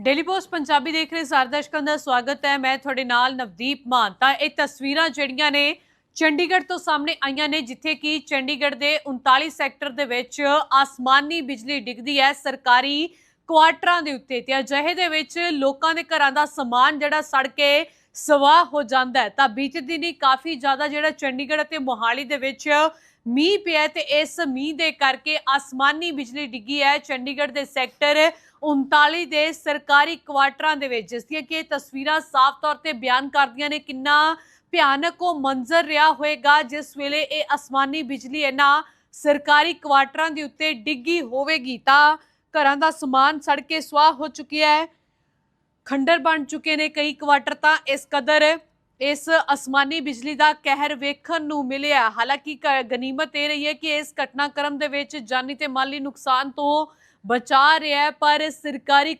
Daily post Punjabi ਦੇਖ ਰਹੇ ਸਾਰੇ ਦਰਸ਼ਕਾਂ ਦਾ ਸਵਾਗਤ ਹੈ। ਮੈਂ ਤੁਹਾਡੇ ਨਾਲ ਨਵਦੀਪ ਮਾਨ। ਤਾਂ ਇਹ ਤਸਵੀਰਾਂ ਜਿਹੜੀਆਂ ਨੇ ਚੰਡੀਗੜ੍ਹ ਤੋਂ ਸਾਹਮਣੇ ਆਈਆਂ ਨੇ, ਜਿੱਥੇ ਕਿ ਚੰਡੀਗੜ੍ਹ ਦੇ 39 ਸੈਕਟਰ ਦੇ ਵਿੱਚ ਆਸਮਾਨੀ ਬਿਜਲੀ ਡਿੱਗਦੀ ਹੈ ਸਰਕਾਰੀ ਕੁਆਟਰਾਂ ਦੇ ਉੱਤੇ ਤੇ ਅਜਿਹੇ ਦੇ ਵਿੱਚ ਲੋਕਾਂ ਦੇ ਘਰਾਂ ਦਾ ਸਮਾਨ ਜਿਹੜਾ ਸੜ ਕੇ ਸਵਾਹ ਹੋ ਜਾਂਦਾ ਹੈ। ਤਾਂ ਬੀਤੇ ਦਿਨੀ ਕਾਫੀ ਜ਼ਿਆਦਾ ਜਿਹੜਾ ਚੰਡੀਗੜ੍ਹ ਅਤੇ ਮੋਹਾਲੀ ਦੇ ਵਿੱਚ ਮੀਂਹ ਪਿਆ ਹੈ ਤੇ ਇਸ ਮੀਂਹ ਦੇ ਕਰਕੇ ਆਸਮਾਨੀ ਬਿਜਲੀ ਡਿੱਗੀ ਹੈ। ਚੰਡੀਗੜ੍ਹ ਦੇ ਸੈਕਟਰ 39 ਦੇ ਸਰਕਾਰੀ ਕੁਆਟਰਾਂ ਦੇ ਵਿੱਚ, ਜਿਸ ਦੀਆਂ ਕਿ ਤਸਵੀਰਾਂ ਸਾਫ਼ ਤੌਰ ਤੇ ਬਿਆਨ ਕਰਦੀਆਂ ਨੇ ਕਿੰਨਾ ਭਿਆਨਕ ਉਹ ਮੰਜ਼ਰ ਰਿਹਾ ਹੋਵੇਗਾ, ਜਿਸ ਵੇਲੇ ਇਹ ਆਸਮਾਨੀ ਬਿਜਲੀ ਇਹਨਾਂ ਸਰਕਾਰੀ ਕੁਆਟਰਾਂ ਦੇ ਉੱਤੇ ਡਿੱਗੀ ਹੋਵੇਗੀ। ਤਾਂ ਘਰਾਂ ਦਾ ਸਮਾਨ ਸੜ ਕੇ ਸੁਆਹ ਹੋ ਚੁੱਕਿਆ ਹੈ। ਖੰਡਰ ਬਣ ਚੁੱਕੇ ਨੇ ਕਈ ਕੁਆਟਰ ਤਾਂ ਇਸ ਕਦਰ ਇਸ ਅਸਮਾਨੀ ਬਿਜਲੀ ਦਾ ਕਹਿਰ ਵੇਖਣ ਨੂੰ ਮਿਲਿਆ। ਹਾਲਾਂਕਿ ਗਨੀਮਤ ਇਹ ਰਹੀ ਹੈ ਕਿ ਇਸ ਘਟਨਾਕ੍ਰਮ ਦੇ ਵਿੱਚ ਜਾਨੀ ਤੇ ਮਾਲੀ ਨੁਕਸਾਨ ਤੋਂ ਬਚਾ ਰਿਹਾ ਪਰ ਸਰਕਾਰੀ